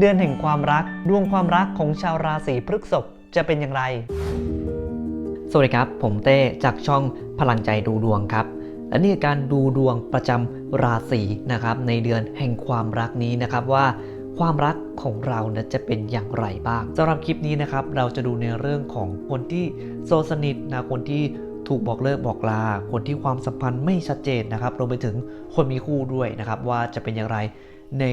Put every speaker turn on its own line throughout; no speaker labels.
เดือนแห่งความรัก ดวงความรักของชาวราศีพฤษภจะเป็นอย่างไร สวัสดีครับ ผมเต้จากช่องพลังใจดูดวงครับ และนี่คือการดูดวงประจำราศีนะครับในเดือนแห่งความรักนี้นะครับว่าความรักของเรานะจะเป็นอย่างไรบ้างสำหรับคลิปนี้นะครับเราจะดูในเรื่องของคนที่โซสนิทนะคนที่ถูกบอกเลิกบอกลา คนที่ความสัมพันธ์ไม่ชัดเจนนะครับรวมไปถึงคนมีคู่ด้วยนะครับว่าจะเป็นอย่างไรใน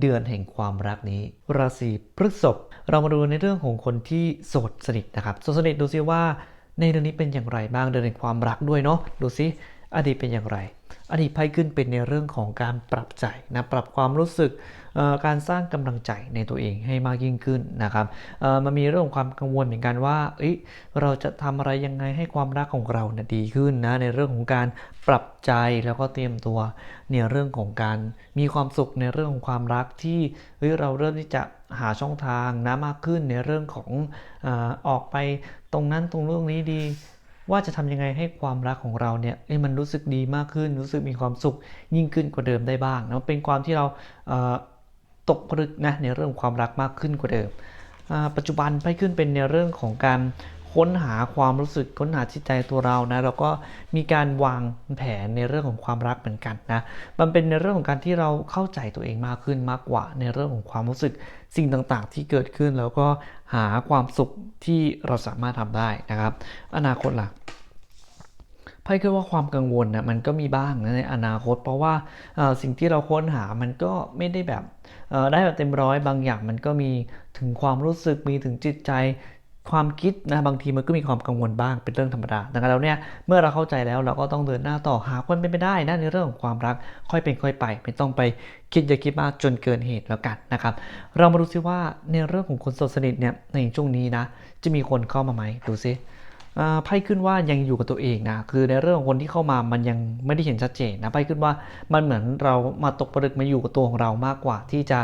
เดือนแห่งความรักนี้ ราศีพฤษภเรามาดูในเรื่องของคนที่โสดสนิทนะครับโสดสนิทดูซิว่าในเดือนนี้เป็นอย่างไรบ้างเดือนแห่งความรักด้วยเนาะดูซิอดีตเป็นอย่างไร อดีตไพ่ขึ้นเป็นในเรื่องของการปรับใจนะปรับความรู้สึก การสร้างกำลังใจในตัวเองให้มากยิ่งขึ้นนะครับมันมีเรื่องของความกังวลเหมือนกันว่าเเราจะทำอะไรยังไงให้ความรักของเราเนี่ยดีขึ้นนะในเรื่องของการปรับใจแล้วก็เตรียมตัวในเรื่องของการมีความสุขในเรื่องของความรักที่เฮ้ยเราเริ่มที่จะหาช่องทางนะมากขึ้นในเรื่องของอออกไปตรงนั้นตรงเรื่องนี้ดี ว่าจะทำยังไงให้ความรักของเราเนี่ยมันรู้สึกดีมากขึ้น รู้สึกมีความสุขยิ่งขึ้นกว่าเดิมได้บ้างนะเป็นความที่เราเตกผลึกนะในเรื่องของความรักมากขึ้นกว่าเดิม ปัจจุบันไพ่ขึ้นเป็นในเรื่องของการค้นหาความรู้สึกค้นหาจิตใจตัวเรานะแล้วก็มีการวางแผนในเรื่องของความรักเหมือนกันนะมันเป็นในเรื่องของการที่เราเข้าใจตัวเองมากขึ้นมากกว่า ในเรื่องของความรู้สึกสิ่งต่างๆ ที่เกิดขึ้นแล้วก็หาความสุขที่เราสามารถทำได้นะครับ อนาคตล่ะไพ่คิดว่าความกังวลนะมันก็มีบ้างนะในอนาคต เพราะว่าสิ่งที่เราค้นหามันก็ไม่ได้แบบ ได้แบบเต็มร้อยบางอย่างมันก็มีถึงความรู้สึกมีถึงจิตใจความคิดนะบางทีมันก็มีความกังวลบ้างเป็นเรื่องธรรมดาดังนั้นแล้วเนี่ยเมื่อเราเข้าใจแล้วเราก็ต้องเดินหน้าต่อหาคนเป็นไปได้นะในเรื่องของความรักค่อยเป็นค่อยไป ไม่ต้องไปคิดอย่าคิดมากจนเกินเหตุแล้วกันนะครับเรามาดูซิว่าในเรื่องของคนสดสนิทเนี่ยในช่วงนี้นะจะมีคนเข้ามาไหมดูซิ ไพ่ขึ้นว่ายังอยู่กับตัวเองนะคือในเรื่องของคนที่เข้ามามันยังไม่ได้เห็นชัดเจนนะไพ่ขึ้นว่ามันเหมือนเรามาตกผลึกมาอยู่กับตัวของเรามากกว่า ที่จะ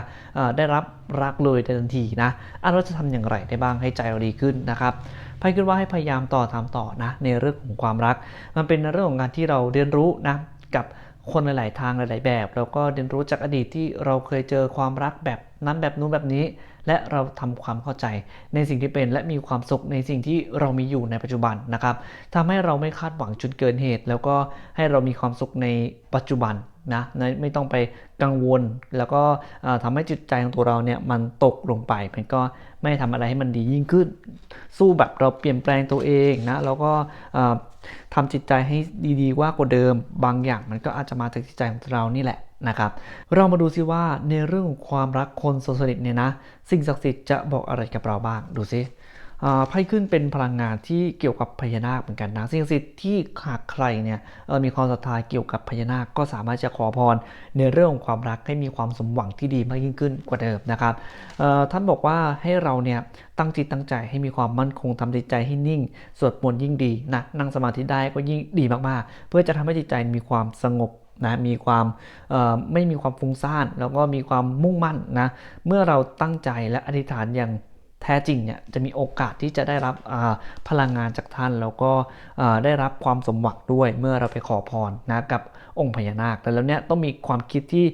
ได้รับรักเลยทันทีนะอันเราจะทำอย่างไรได้บ้างให้ใจเราดีขึ้นนะครับไพ่ขึ้นว่าให้พยายามต่อทำต่อนะในเรื่องของความรัก มันเป็นเรื่องของการที่เราเรียนรู้นะกับคนหลาย ๆ ทางหลาย ๆ แบบแล้วก็เรียนรู้จากอดีตที่เราเคยเจอความรักแบบนั้นแบบนู้นแบบนี้ และเราทำความเข้าใจในสิ่งที่เป็น และมีความสุขในสิ่งที่เรามีอยู่ในปัจจุบันนะครับทำให้เราไม่คาดหวังจนเกินเหตุ แล้วก็ให้เรามีความสุขในปัจจุบันนะไม่ต้องไปกังวล แล้วก็เอ่อทำให้จิตใจของตัวเราเนี่ยมันตกลงไปมันก็ไม่ทำอะไรให้มันดียิ่งขึ้น สู้แบบเราเปลี่ยนแปลงตัวเองนะแล้วก็เอ่อทำจิตใจให้ดีๆว่ากว่าเดิม บางอย่างมันก็อาจจะมาจากจิตใจของเรานี่แหละ นะครับ เรามาดูซิว่าในเรื่องของความรักคนโสสนิทเนี่ยนะ สิ่งศักดิ์สิทธิ์จะบอกอะไรกับเราบ้าง ดูซิไพ่ขึ้นเป็นพลังงานที่เกี่ยวกับพญานาคเหมือนกันนะสิ่งศักดิ์สิทธิ์ที่หากใครเนี่ยมีความศรัทธาเกี่ยวกับพญานาคก็สามารถจะขอพรในเรื่องของความรักให้มีความสมหวังที่ดีมากยิ่งขึ้นกว่าเดิมนะครับท่านบอกว่าให้เราเนี่ยตั้งจิตตั้งใจให้มีความมั่นคงทำจิตใจให้นิ่ง สวดมนต์ยิ่งดีนะนั่งสมาธิได้ก็ยิ่งดีมากๆ เพื่อจะทำให้จิตใจมีความสงบ นะมีความไม่มีความฟุ้งซ่านแล้วก็มีความมุ่งมั่นนะเมื่อเราตั้งใจและอธิษฐานอย่างแท้จริงเนี่ยจะมีโอกาสที่จะได้รับพลังงานจากท่าน แล้วก็ได้รับความสมหวังด้วยเมื่อเราไปขอพรนะกับองค์พญานาคแต่แล้วเนี่ยต้องมีความคิดที่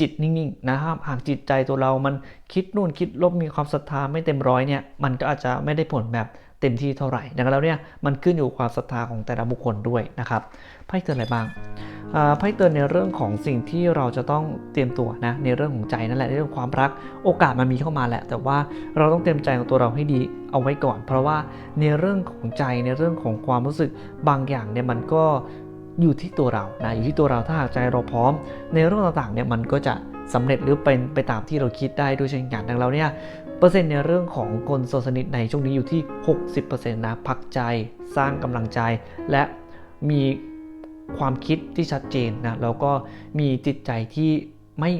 จิตนิ่งๆนะครับหากจิตใจตัวเรามันคิดนู่นคิดลบมีความศรัทธาไม่เต็มร้อยเนี่ยมันก็อาจจะไม่ได้ผลแบบเต็มที่เท่าไหร่ดังนั้นแล้วเนี่ยมันขึ้นอยู่ความศรัทธาของแต่ละบุคคลด้วยนะครับไพ่เตือนอะไรบ้าง ไพ่เตือนในเรื่องของสิ่งที่เราจะต้องเตรียมตัวนะในเรื่องของใจนั่นแหละในเรื่องความรักโอกาสมันมีเข้ามาแหละ แต่ว่าเราต้องเตรียมใจของตัวเราให้ดีเอาไว้ก่อน เพราะว่าในเรื่องของใจในเรื่องของความรู้สึกบางอย่างเนี่ยมันก็อยู่ที่ตัวเรานะอยู่ที่ตัวเราถ้าหากใจเราพร้อม ในเรื่องต่างๆเนี่ยมันก็จะสำเร็จหรือเป็นไปตามที่เราคิดได้ด้วยเช่นกันดังนั้นเนี่ยเปอร์เซ็นต์ในเรื่องของคนโสดสนิทในช่วงนี้อยู่ที่ 60%นะพักใจ สร้างกำลังใจ และมี ความคิดที่ชัดเจนนะแล้วก็มีจิตใจที่ไม่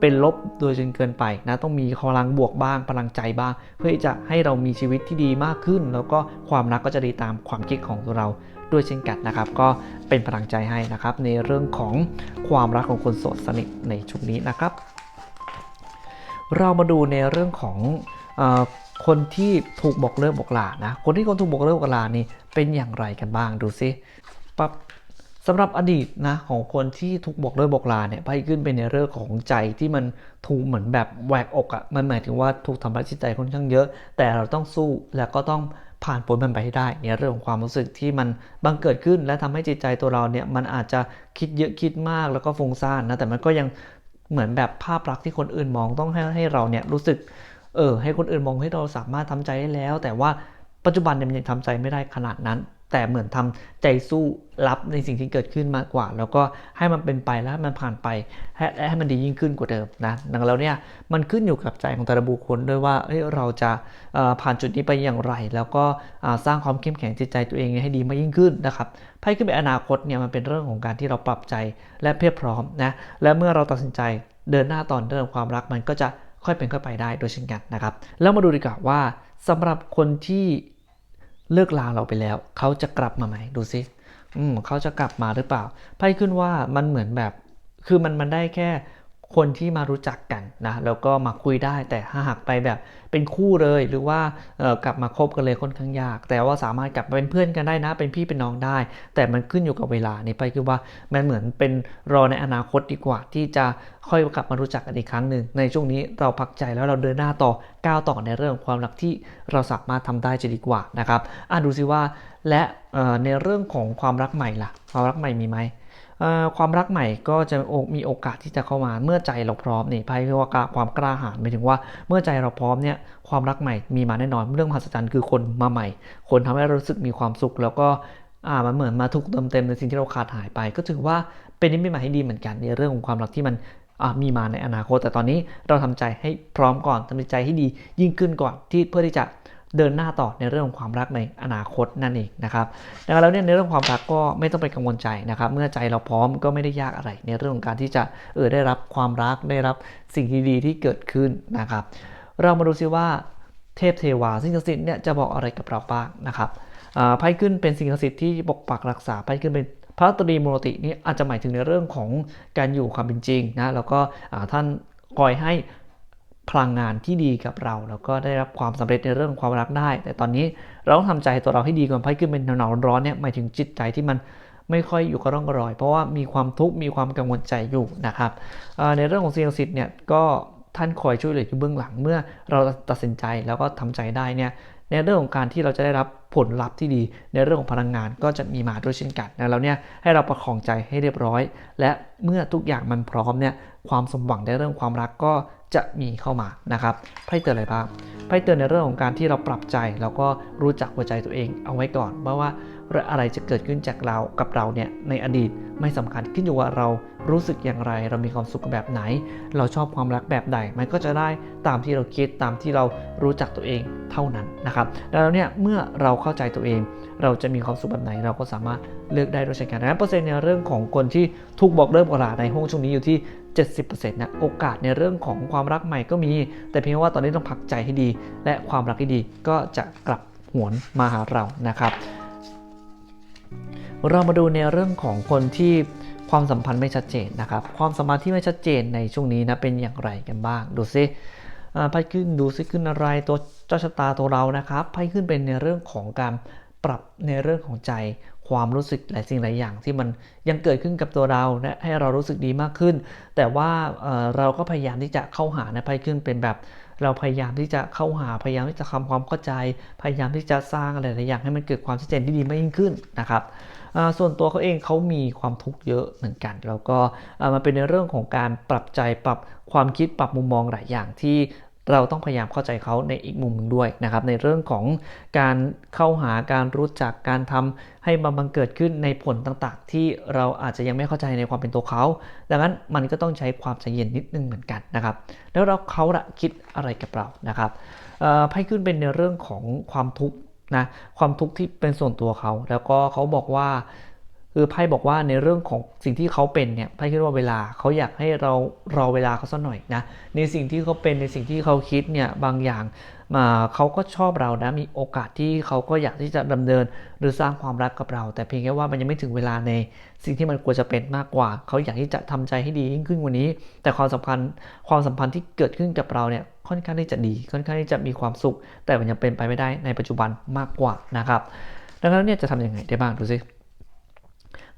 เป็นลบโดยจนเกินไปนะต้องมีพลังบวกบ้างพลังใจบ้าง เพื่อจะให้เรามีชีวิตที่ดีมากขึ้น แล้วก็ความรักก็จะดีตามความคิดของตัวเราด้วยเช่นกันนะครับ ก็เป็นพลังใจให้นะครับ ในเรื่องของความรักของคนโสดสนิทในช่วงนี้นะครับ เรามาดูในเรื่องของอคนที่ถูกบอกเลิกบอกลานะคนที่คนถูกบอกเลิกบอกลานี่เป็นอย่างไรกันบ้างดูซิปั๊บ สำหรับอดีตนะของคนที่ถูกบอกเลิกบอกลาเนี่ยไพ่ขึ้นเป็นในเรื่องของใจที่มันถูกเหมือนแบบแหวกอกอะ่ะมันหมายถึงว่าถูกทำร้ายจิตใจค่อนข้างเยอะ แต่เราต้องสู้แล้วก็ต้องผ่านพ้นมันไปให้ได้ในเรื่องของความรู้สึกที่มันบังเกิดขึ้น และทำให้จิตใจตัวเราเนี่ยมันอาจจะคิดเยอะคิดมากแล้วก็ฟุ้งซ่านนะแต่มันก็ยังเหมือนแบบภาพลักษณ์ที่คนอื่นมองต้องให้ให้เราเนี่ยรู้สึกเออให้คนอื่นมองให้เราสามารถทำใจได้แล้ว แต่ว่าปัจจุบันเนี่ยมันยังทำใจไม่ได้ขนาดนั้น แต่เหมือนทำใจสู้รับในสิ่งที่เกิดขึ้นมากกว่า แล้วก็ให้มันเป็นไปแล้วให้มันผ่านไปให้ให้มันดียิ่งขึ้นกว่าเดิมนะดังนั้นแล้วเนี่ยมันขึ้นอยู่กับใจของแต่ละบุคคลด้วยว่าเเราจะผ่านจุดนี้ไปอย่างไร แล้วก็สร้างความเข้มแข็งจิตใจตัวเองให้ดีมากยิ่งขึ้นนะครับไพ่ขึ้นไปอนาคตเนี่ยมันเป็นเรื่องของการที่เราปรับใจและเพียบพร้อมนะและเมื่อเราตัดสินใจเดินหน้าต่อเรื่องความรักมันก็จะค่อยเป็นค่อยไปได้โดยเช่นกันนะครับ แล้วมาดูดีกว่าว่าสำหรับคนที่ เลิกลาเราไปแล้ว เขาจะกลับมาไหมดูซิอืมเขาจะกลับมาหรือเปล่าไพ่ขึ้นว่ามันเหมือนแบบ คือมันมันได้แค่ คนที่มารู้จักกันนะแล้วก็มาคุยได้แต่ถ้าหากไปแบบเป็นคู่เลยหรือว่ากลับมาคบกันเลยค่อนข้างยาก แต่ว่าสามารถกลับมาเป็นเพื่อนกันได้นะ เป็นพี่เป็นน้องได้ แต่มันขึ้นอยู่กับเวลานี่ไปคือว่ามันเหมือนเป็นรอในอนาคตดีกว่า ที่จะค่อยกลับมารู้จักกันอีกครั้งหนึ่งในช่วงนี้เราพักใจแล้วเราเดินหน้าต่อก้าวต่อในเรื่องของความรักที่เราสามารถทำได้จะดีกว่านะครับอะดูซิว่าและในเรื่องของความรักใหม่ล่ะความรักใหม่มีไหม ความรักใหม่ก็จะมีโอกาสที่จะเข้ามาเมื่อใจเราพร้อมนี่ไพ่เรียกว่าความกล้าหาญหมายถึงว่าเมื่อใจเราพร้อมเนี่ยความรักใหม่มีมาแน่นอนเรื่องมหัศจรรย์คือคนมาใหม่ คนทำให้เรารู้สึกมีความสุข แล้วก็อ่ามันเหมือนมาถูกเติมเต็มในสิ่งที่เราขาดหายไป ก็ถือว่าเป็นนิมิตหมายที่ดีเหมือนกันในเรื่องของความรักที่มันมีมาในอนาคต แต่ตอนนี้เราทำใจให้พร้อมก่อนทำใจให้ดียิ่งขึ้นก่อนที่เพื่อที่จะ เดินหน้าต่อในเรื่องของความรักในอนาคตนั่นเองนะครับดังนั้นแล้วเนี่ยในเรื่องความรักก็ไม่ต้องไปกังวลใจนะครับ เมื่อใจเราพร้อมก็ไม่ได้ยากอะไร ในเรื่องของการที่จะเออได้รับความรักได้รับสิ่งดีๆที่เกิดขึ้นนะครับ เรามาดูซิว่าเทพเทวาสิ่งศักดิ์สิทธิ์เนี่ยจะบอกอะไรกับเราบ้างนะครับอ่าไพ่ขึ้นเป็นสิ่งศักดิ์สิทธิ์ที่ปกปักรักษาไพ่ขึ้นเป็นพระตรีมูรตินี่อาจจะหมายถึงในเรื่องของการอยู่ความเป็นจริงนะแล้วก็อ่าท่านคอยให้ พลังงานที่ดีกับเรา แล้วก็ได้รับความสำเร็จในเรื่องความรักได้ แต่ตอนนี้เราต้องทำใจตัวเราให้ดีก่อนไพ่ขึ้นเป็นหนาวร้อนๆเนี่ยหมายถึงจิตใจที่มันไม่ค่อยอยู่กับร่องรอย เพราะว่ามีความทุกข์มีความกังวลใจอยู่นะครับในเรื่องของเสิ่งสิทธิ์เนี่ยก็ท่านคอยช่วยเหลืออยู่เบื้องหลังเมื่อเราตัดสินใจแล้วก็ทำใจได้เนี่ยในเรื่องของการที่เราจะได้รับผลลัพธ์ที่ดี ในเรื่องของพลังงานก็จะมีมาด้วยเช่นกันนะแล้วเนี่ยให้เราประคองใจให้เรียบร้อย และเมื่อทุกอย่างมันพร้อมเนี่ยความสมหวังในเรื่องความรักก็ จะมีเข้ามานะครับไพ่เตือนอะไรบ้างไพ่เตือนในเรื่องของการที่เราปรับใจ แล้วก็รู้จักหัวใจตัวเองเอาไว้ก่อนเพราะว่าอะไรจะเกิดขึ้นจากเรากับเราเนี่ยในอดีตไม่สำคัญขึ้นอยู่ว่าเรารู้สึกอย่างไร เรามีความสุขแบบไหน เราชอบความรักแบบใดมันก็จะได้ตามที่เราคิดตามที่เรารู้จักตัวเองเท่านั้นนะครับแล้วเนี่ยเมื่อเราเข้าใจตัวเอง เราจะมีความสุขแบบไหน เราก็สามารถเลือกได้ด้วยเช่นกันนะเปอร์เซ็นต์ในเรื่องของคนที่ถูกบอกเลิกบอกลาในห้องช่วงนี้อยู่ที่ 70%นะโอกาสในเรื่องของความรักใหม่ก็มี แต่เพียงว่าตอนนี้ต้องพักใจให้ดี และความรักที่ดีก็จะกลับหวนมาหาเรานะครับ เรามาดูในเรื่องของคนที่ความสัมพันธ์ไม่ชัดเจนนะครับ ความสัมพันธ์ที่ไม่ชัดเจนในช่วงนี้นะเป็นอย่างไรกันบ้าง ดูซิไพ่ขึ้นดูซิขึ้นอะไรตัวเจ้าชะตาตัวเรานะครับไพ่ขึ้นเป็นในเรื่องของการปรับในเรื่องของใจ ความรู้สึกหลายสิ่งหลายอย่างที่มันยังเกิดขึ้นกับตัวเราและให้เรารู้สึกดีมากขึ้น แต่ว่าเราก็พยายามที่จะเข้าหานะไพ่ขึ้นเป็นแบบเราพยายามที่จะเข้าหาพยายามที่จะทำความเข้าใจ พยายามที่จะสร้างอะไรหลายอย่างให้มันเกิดความชัดเจนที่ดีมากยิ่งขึ้นนะครับส่วนตัวเขาเองเขามีความทุกข์เยอะเหมือนกัน แล้วก็อ่ามันเป็นในเรื่องของการปรับใจปรับความคิดปรับมุมมองหลายอย่างที่ เราต้องพยายามเข้าใจเขาในอีกมุมหนึ่งด้วยนะครับในเรื่องของการเข้าหาการรู้จักการทำให้มันบังเกิดขึ้นในผลต่างๆ ที่เราอาจจะยังไม่เข้าใจในความเป็นตัวเขา ดังนั้นมันก็ต้องใช้ความใจเย็นนิดนึงเหมือนกันนะครับ แล้วเราเขาละคิดอะไรกับเรานะครับอ่อไพ่ขึ้นเป็นในเรื่องของความทุกข์นะความทุกข์ที่เป็นส่วนตัวเขา แล้วก็เขาบอกว่า คือไพ่บอกว่าในเรื่องของสิ่งที่เขาเป็นเนี่ยไพ่คิดว่าเวลาเขาอยากให้เรารอเวลาเขาสักหน่อยนะในสิ่งที่เขาเป็นในสิ่งที่เขาคิดเนี่ยบางอย่างมาเขาก็ชอบเรานะมีโอกาสที่เขาก็อยากที่จะดำเนินหรือสร้างความรักกับเรา แต่เพียงแค่ว่ามันยังไม่ถึงเวลาในสิ่งที่มันควรจะเป็นมากกว่า เขาอยากที่จะทำใจให้ดียิ่งขึ้นกว่านี้ แต่ความสัมพันธ์ความสัมพันธ์ที่เกิดขึ้นกับเราเนี่ยค่อนข้างที่จะดี ค่อนข้างที่จะมีความสุข แต่มันยังเป็นไปไม่ได้ในปัจจุบันมากกว่านะครับดังนั้นเนี่ยจะทำยังไงได้บ้างดูสิ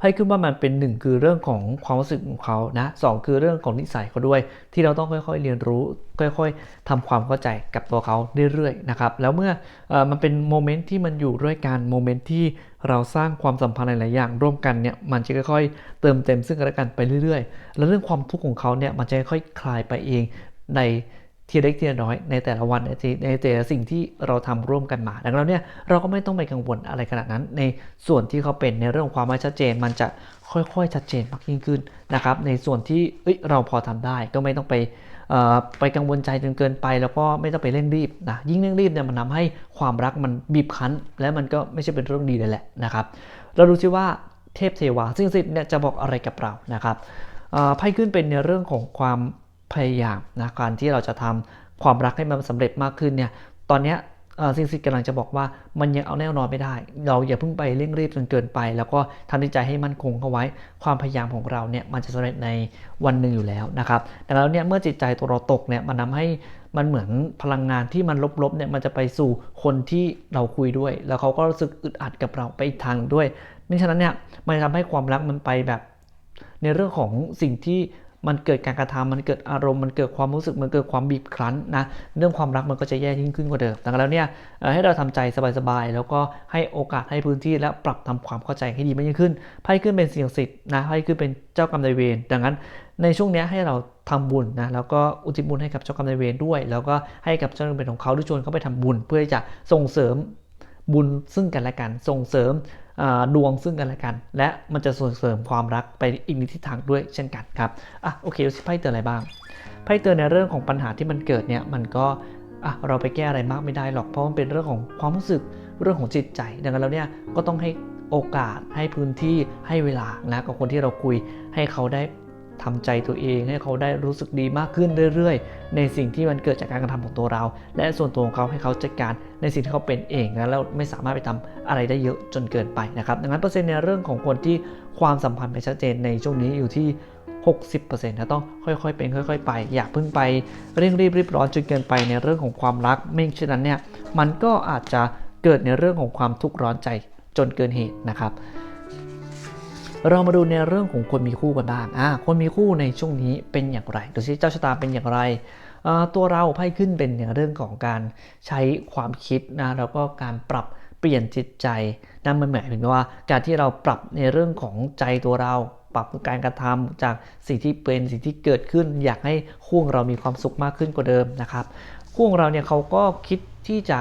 ให้ขึ้นว่ามันเป็นหนึ่งคือเรื่องของความรู้สึกของเขานะสองคือเรื่องของนิสัยเขาด้วย ที่เราต้องค่อยๆเรียนรู้ ค่อยๆทำความเข้าใจกับตัวเขาเรื่อยๆนะครับแล้วเมื่อเออมันเป็นโมเมนต์ที่มันอยู่ด้วยกันโมเมนต์ที่เราสร้างความสัมพันธ์หลายๆอย่างร่วมกันเนี่ยมันจะค่อยๆ เติมเต็มซึ่งกันและกันไปเรื่อยๆ แล้วเรื่องความทุกข์ของเขาเนี่ยมันจะค่อยๆคลายไปเองใน ทีเล็กทีน้อยในแต่ละวันในแต่ละสิ่งที่เราทำร่วมกันมา ดังนั้นเนี่ยเราก็ไม่ต้องไปกังวลอะไรขนาดนั้น ในส่วนที่เขาเป็นในเรื่องความไม่ชัดเจน มันจะค่อยๆชัดเจนมากยิ่งขึ้นนะครับในส่วนที่เอ้ยเราพอทำได้ก็ไม่ต้องไปไปกังวลใจจนเกินไป แล้วก็ไม่ต้องไปเร่งรีบนะยิ่งเร่งรีบเนี่ยมันทาให้ความรักมันบีบคั้น และมันก็ไม่ใช่เป็นเรื่องดีเลยแหละนะครับเราดูซิว่าเทพเทวาซึ่งสิทธิ์เนี่ยจะบอกอะไรกับเรานะครับไพ่ขึ้นเป็นในเรื่องของความ พยายามนะการที่เราจะทำความรักให้มันสำเร็จมากขึ้นเนี่ยตอนนี้สิ่งสิทธิ์กำลังจะบอกว่ามันยังเอาแน่นอนไม่ได้ เราอย่าเพิ่งไปเร่งรีบจนเกินไป แล้วก็ทำใจให้มั่นคงเข้าไว้ ความพยายามของเราเนี่ยมันจะสำเร็จในวันหนึ่งอยู่แล้วนะครับดังนั้นเนี่ยเมื่อจิตใจตัวเราตกเนี่ยมันทาให้มันเหมือนพลังงานที่มันลบๆเนี่ยมันจะไปสู่คนที่เราคุยด้วย แล้วเขาก็รู้สึกอึดอัดกับเราไปอีกทางด้วยนี่ฉะนั้นเนี่ยมันจะทำให้ความรักมันไปแบบ ในเรื่องของสิ่งที่ มันเกิดการกระทำมันเกิดอารมณ์มันเกิดความรู้สึกมันเกิดความบีบคั้นนะเรื่องความรักมันก็จะแย่ยิ่งขึ้นกว่าเดิมดังนั้นแล้วเนี่ยให้เราทำใจสบายๆแล้วก็ให้โอกาสให้พื้นที่และปรับทำความเข้าใจให้ดีมากยิ่งขึ้นไพ่ขึ้นเป็นสิ่งศักดิ์สิทธิ์นะไพ่ขึ้นเป็นเจ้ากรรมนายเวรดังนั้นในช่วงนี้ให้เราทำบุญนะแล้วก็อุทิศบุญให้กับเจ้ากรรมนายเวรด้วย แล้วก็ให้กับเจ้ากรรมนายเวรของเขาด้วยชวนเขาไปทำบุญ เพื่อจะส่งเสริมบุญซึ่งกันและกันส่งเสริม ดวงซึ่งกันและกัน และมันจะส่งเสริมความรักไปอีกนิดทิศทางด้วยเช่นกันครับอะโอเคไพ่เตือนอะไรบ้างไพ่เตือนในเรื่องของปัญหาที่มันเกิดเนี่ยมันก็อะเราไปแก้อะไรมากไม่ได้หรอกเพราะมันเป็นเรื่องของความรู้สึกเรื่องของจิตใจ ดังนั้นแล้วเนี่ยก็ต้องให้โอกาสให้พื้นที่ให้เวลานะกับคนที่เราคุยให้เขาได้ ทำใจตัวเองให้เขาได้รู้สึกดีมากขึ้นเรื่อยๆ ในสิ่งที่มันเกิดจากการกระทำของตัวเรา และส่วนตัวของเขาให้เขาจัดการในสิ่งที่เขาเป็นเองนะแล้วไม่สามารถไปทำอะไรได้เยอะจนเกินไปนะครับดังนั้นเปอร์เซ็นต์ในเรื่องของคนที่ความสัมพันธ์ไม่ชัดเจนในช่วงนี้อยู่ที่ 60%นะต้องค่อยๆเป็นค่อย ๆ ไป อย่าเพิ่งไปเร่งรีบรีบร้อนจนเกินไปในเรื่องของความรัก ไม่เช่นนั้นเนี่ยมันก็อาจจะเกิดในเรื่องของความทุกข์ร้อนใจจนเกินเหตุนะครับ เรามาดูในเรื่องของคนมีคู่กันบ้างอ่าคนมีคู่ในช่วงนี้เป็นอย่างไรดูซิเจ้าชะตาเป็นอย่างไรอ่อตัวเราไพ่ขึ้นเป็นในเรื่องของการใช้ความคิดนะแล้วก็การปรับเปลี่ยนจิตใจนั่นมันหมายถึงว่าการที่เราปรับในเรื่องของใจตัวเราปรับการกระทำจากสิ่งที่เป็นสิ่งที่เกิดขึ้น อยากให้คู่ของเรามีความสุขมากขึ้นกว่าเดิมนะครับ คู่ของเราเนี่ยเขาก็คิดที่จะ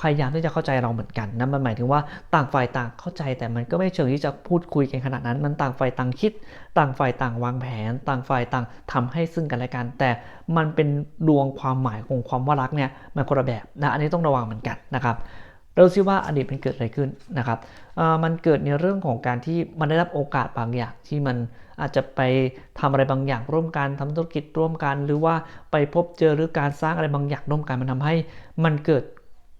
พยายามที่จะเข้าใจเราเหมือนกันนะมันหมายถึงว่าต่างฝ่ายต่างเข้าใจแต่มันก็ไม่เชิงที่จะพูดคุยกันขนาดนั้น มันต่างฝ่ายต่างคิด ต่างฝ่ายต่างวางแผน ต่างฝ่ายต่างทำให้ซึ่งกันและกัน แต่มันเป็นดวงความหมายของความว่ารักเนี่ยมันคนละแบบนะอันนี้ต้องระวังเหมือนกันนะครับเราซิว่าอดีตมันเกิดอะไรขึ้นนะครับ มันเกิดในเรื่องของการที่มันได้รับโอกาสบางอย่างที่มันอาจจะไปทำอะไรบางอย่างร่วมกันทำธุรกิจร่วมกัน หรือว่าไปพบเจอหรือการสร้างอะไรบางอย่างร่วมกันมันทำให้มันเกิด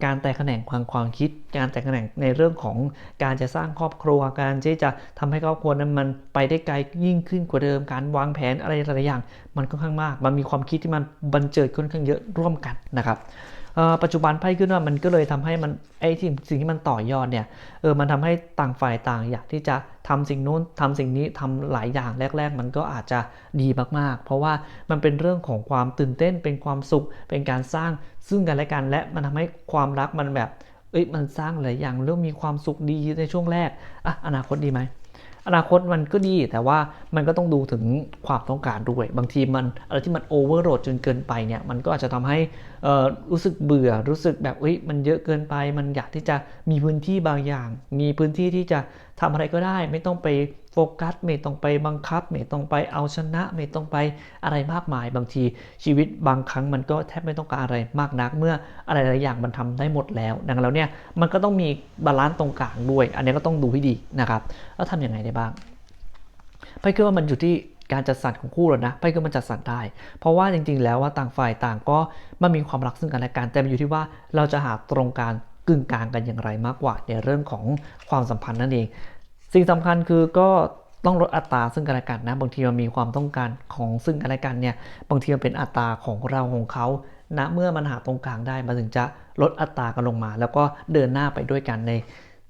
การแตกแขนงความความคิด การแตกแขนงในเรื่องของการจะสร้างครอบครัว การที่จะทำให้ครอบครัวนั้นมันไปได้ไกลยิ่งขึ้นกว่าเดิม การวางแผนอะไรหลายอย่าง มันค่อนข้างมาก มันมีความคิดที่มันบันเจิดค่อนข้างเยอะร่วมกันนะครับ ปัจจุบันไพ่ขึ้นว่ามันก็เลยทำให้มันไอ้ที่สิ่งที่มันต่อยอดเนี่ยเออมันทำให้ต่างฝ่ายต่างอยากที่จะทำสิ่งนู้นทำสิ่งนี้ทำหลายอย่างแรก ๆ มันก็อาจจะดีมากๆ เพราะว่ามันเป็นเรื่องของความตื่นเต้นเป็นความสุข เป็นการสร้างซึ่งกันและกัน และมันทำให้ความรักมันแบบเอ้ยมันสร้างหลายอย่างเริ่มมีความสุขดีในช่วงแรกอะอนาคตดีไหม อนาคตมันก็ดี แต่ว่ามันก็ต้องดูถึงความต้องการด้วย บางทีมันอะไรที่มันโอเวอร์โหลดจนเกินไปเนี่ยมันก็อาจจะทำให้อ่อรู้สึกเบื่อรู้สึกแบบเอ้ยมันเยอะเกินไป มันอยากที่จะมีพื้นที่บางอย่าง มีพื้นที่ที่จะ ทำอะไรก็ได้ไม่ต้องไปโฟกัส ไม่ต้องไปบังคับ ไม่ต้องไปเอาชนะ ไม่ต้องไปอะไรมากมาย บางทีชีวิตบางครั้งมันก็แทบไม่ต้องการอะไรมากนัก เมื่ออะไรหลายอย่างมันทำได้หมดแล้วดังนั้นแล้วเนี่ยมันก็ต้องมีบาลานซ์ตรงกลางด้วย อันนี้ก็ต้องดูให้ดีนะครับแล้วทำยังไงได้บ้างไพ่คิดว่ามันอยู่ที่การจัดสรรของคู่แล้วนะไพ่คิดว่ามันจัดสรรได้ เพราะว่าจริงๆ แล้วว่าต่างฝ่ายต่างก็มันมีความรักซึ่งกันและกันแต่มันอยู่ที่ว่าเราจะหาตรงกาง กึ่งกลางกันอย่างไรมากกว่าในเรื่องของความสัมพันธ์นั่นเอง สิ่งสำคัญคือก็ต้องลดอัตราซึ่งกันและกันนะ บางทีมันมีความต้องการของซึ่งกันและกันเนี่ยบางทีมันเป็นอัตราของเราของเขานะเมื่อมันหาตรงกลางได้มันถึงจะลดอัตรากันลงมา แล้วก็เดินหน้าไปด้วยกันใน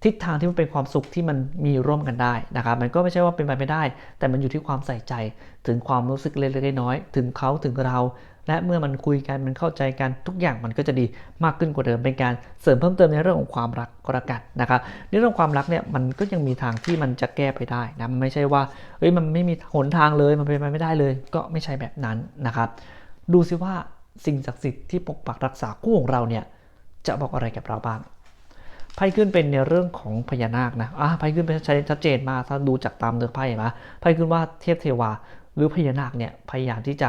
ทิศทางที่มันเป็นความสุขที่มันมีร่วมกันได้นะครับมันก็ไม่ใช่ว่าเป็นไปไม่ได้ แต่มันอยู่ที่ความใส่ใจถึงความรู้สึกเล็กๆน้อยๆถึงเขาถึงเรา และเมื่อมันคุยกันมันเข้าใจกันทุกอย่างมันก็จะดีมากขึ้นกว่าเดิมเป็นการเสริมเพิ่มเติมในเรื่องของความรักก็แล้วกันนะครับในเรื่องความรักเนี่ยมันก็ยังมีทางที่มันจะแก้ไปได้นะมันไม่ใช่ว่าเอ้ยมันไม่มีหนทางเลยมันเป็นไปไม่ได้เลย ก็ไม่ใช่แบบนั้นนะครับดูซิว่าสิ่งศักดิ์สิทธิ์ที่ปกปักรักษาคู่ของเราเนี่ยจะบอกอะไรกับเราบ้างไพ่ขึ้นเป็นในเรื่องของพญานาคนะอะไพ่ขึ้นเป็นชัดเจนมากถ้าดูจากตามเนื้อไพ่นะไพ่ขึ้นว่าเทพเทวาหรือพญานาคเนี่ยพยายามที่จะ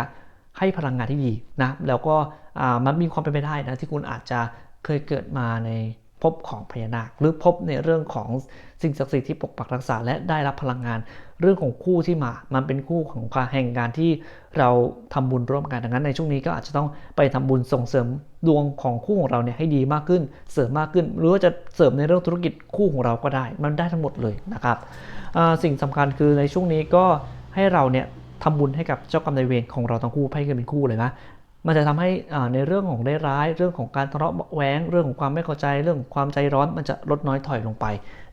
ให้พลังงานที่ดีนะแล้วก็มันมีความเป็นไปได้นะที่คุณอาจจะเคยเกิดมาในภพของพญานาค หรือพบในเรื่องของสิ่งศักดิ์สิทธิ์ที่ปกปักรักษา และได้รับพลังงาน เรื่องของคู่ที่มา มันเป็นคู่ของการแห่งการที่เราทำบุญร่วมกันดังนั้นในช่วงนี้ก็อาจจะต้องไปทำบุญส่งเสริมดวงของคู่ของเราเนี่ยให้ดีมากขึ้น เสริมมากขึ้น หรือว่าจะเสริมในเรื่องธุรกิจคู่ของเราก็ได้ มันได้ทั้งหมดเลยนะครับสิ่งสำคัญคือในช่วงนี้ก็ให้เราเนี่ย ทำบุญให้กับเจ้ากรรมนายเวรของเราทั้งคู่ไพ่กันเป็นคู่เลยนะมันจะทำให้ในเรื่องของได้ร้ายเรื่องของการทะเลาะเบาะแว้งเรื่องของความไม่เข้าใจเรื่องของความใจร้อนมันจะลดน้อยถอยลงไป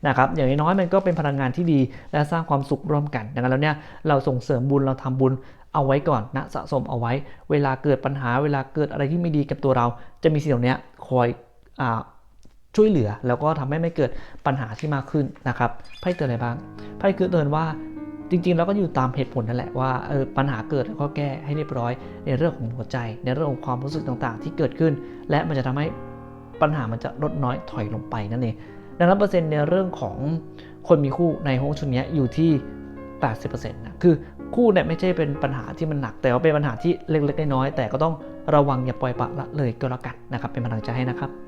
นะครับอย่างน้อยๆมันก็เป็นพลังงานที่ดีและสร้างความสุขร่วมกันดังนั้นแล้วเนี่ยเราส่งเสริมบุญเราทำบุญเอาไว้ก่อนนะสะสมเอาไว้ เวลาเกิดปัญหาเวลาเกิดอะไรที่ไม่ดีกับตัวเรา จะมีสิ่งเหล่านี้คอยอช่วยเหลือ แล้วก็ทำให้ไม่เกิดปัญหาที่มากขึ้นนะครับไพ่เตือนอะไรบ้างไพ่คือเตือนว่า จริงๆ เราก็อยู่ตามเหตุผลนั่นแหละว่าเออปัญหาเกิดแล้วก็แก้ให้เรียบร้อย ในเรื่องของหัวใจ ในเรื่องของความรู้สึกต่างๆ ที่เกิดขึ้น และมันจะทำให้ปัญหามันจะลดน้อยถอยลงไปนั่นเองดังนั้นเปอร์เซ็นต์ในเรื่องของคนมีคู่ในห้องชุดนี้อยู่ที่ 80%นะคือคู่เนี่ยไม่ใช่เป็นปัญหาที่มันหนัก แต่ว่าเป็นปัญหาที่เล็กๆน้อยๆแต่ก็ต้องระวังอย่าปล่อยปละละเลยก็แล้วกันนะครับเป็นกำลังใจให้นะครับ